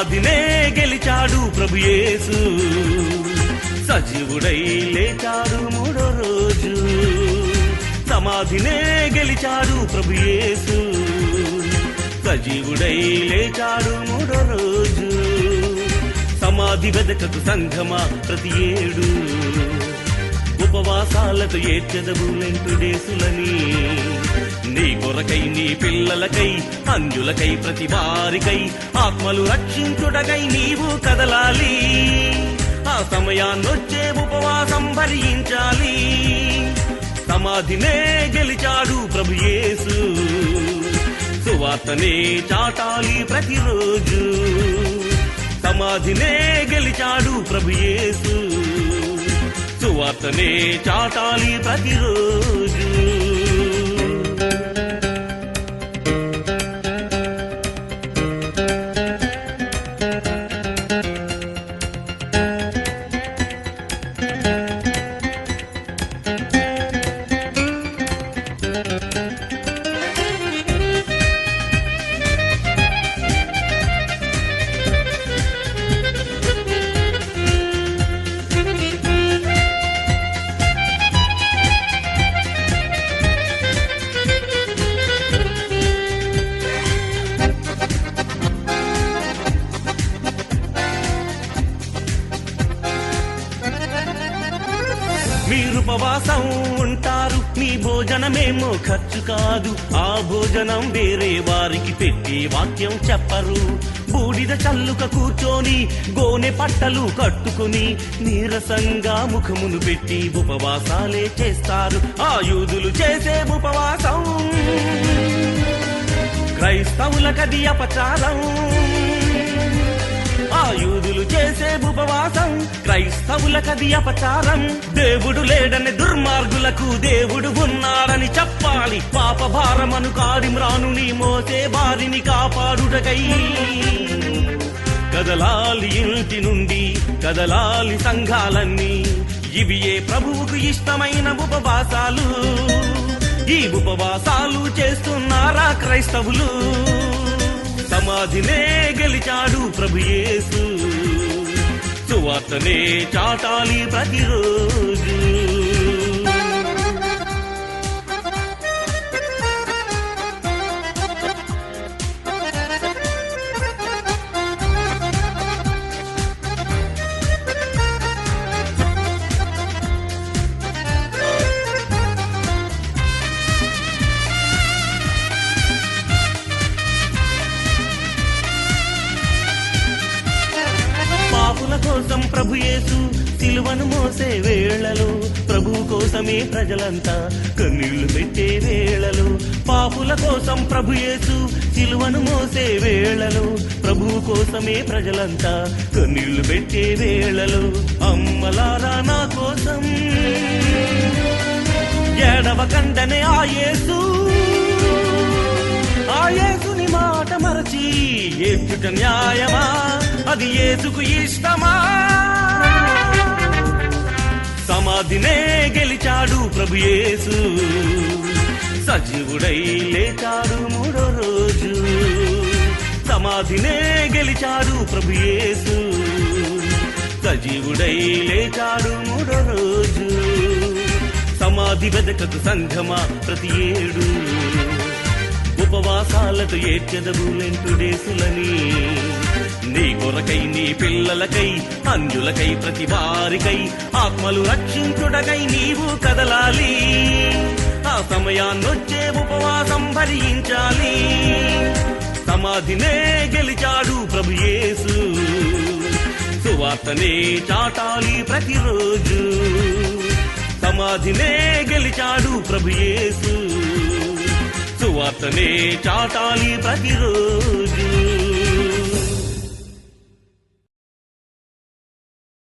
వ్యాధినే గెలిచాడు ప్రభుయేసు సజీవుడై లేచాడు మూడో రోజు. సమాధినే గెలిచాడు ప్రభుయేసు సజీవుడై లేచాడు మూడో రోజు. సమాధి వెదకకు సంఘమా ప్రతి ఏడు. ఉపవాసాలతో ఏడ్చెదవులెంటుడేసులని నీ కొరకై నీ పిల్లలకై అంజులకై ప్రతి వారికై ఆత్మలు రక్షించుటకై నీవు కదలాలి. ఆ సమయాన్నొచ్చే ఉపవాసం భరించాలి. సమాధినే గెలిచాడు ప్రభు యేసు. సువార్తనే చాటాలి ప్రతిరోజు. సమాధినే గెలిచాడు ప్రభు యేసు. సువార్తనే చాటాలి ప్రతిరోజు. నిరుపవాసం ఉపవాసం ఉంటారు. మీ భోజనమేమో ఖర్చు కాదు. ఆ భోజనం వేరే వారికి పెట్టి వాక్యం చెప్పరు. బూడిద చల్లుక కూర్చొని గోనె పట్టలు కట్టుకుని నీరసంగా ముఖమును పెట్టి ఉపవాసాలే చేస్తారు. ఆ యూదులు చేసే ఉపవాసం. క్రైస్తవులకది అపచారం. యూదులు చేసే ఉపవాసం క్రైస్తవులకది అపచారం. దేవుడు లేడని దుర్మార్గులకు దేవుడు ఉన్నాడని చెప్పాలి. పాప భారమను కాడిమ్రానుని మోసే బారిని కాపాడుటకై. కదలాలి ఇంటి నుండి కదలాలి సంఘాలన్నీ. ఇవి ఏ ప్రభువుకు ఇష్టమైన ఉపవాసాలు? ఈ ఉపవాసాలు చేస్తున్నారా క్రైస్తవులు? వ్యాధినే గెలిచాడు ప్రభు యేసు. సువార్తనే చాటాలి ప్రతిరోజు. కోసం ప్రభు యేసు సిలువను మోసే వేళలో. ప్రభు కోసమే ప్రజలంతా కన్నీళ్ళు పెట్టే వేళలో. పాపుల కోసం ప్రభు యేసు సిలువను మోసే వేళలో. ప్రభు కోసమే ప్రజలంతా కన్నీళ్ళు పెట్టే వేళలో. అమ్మలారా నా కోసం. ఏడవ కండనే ఆ యేసు మరచి ఏడ్చుట న్యాయమా? అది ఏసుకు ఇష్టమా? సమాధినే గెలిచాడు ప్రభు యేసు. సజీవుడై లేచాడు మూడో రోజు. సమాధినే గెలిచాడు ప్రభు యేసు. సజీవుడై లేచాడు మూడో రోజు. సమాధి వెదకకు సంఘమా ప్రతి ఏడు. ఉపవాసాలతో ఏడ్చెదవు లెంటుడేసులని నీ కొరకై నీ పిల్లలకై అంజులకై ప్రతి వారికై ఆత్మలు రక్షించుటకై నీవు కదలాలి. ఆ సమయాన్నొచ్చే ఉపవాసం భరించాలి. సమాధినే గెలిచాడు ప్రభు యేసు. సువార్తనే చాటాలి ప్రతిరోజు. సమాధినే గెలిచాడు ప్రభు యేసు. అతనే చాటాలి ప్రతిరోజు.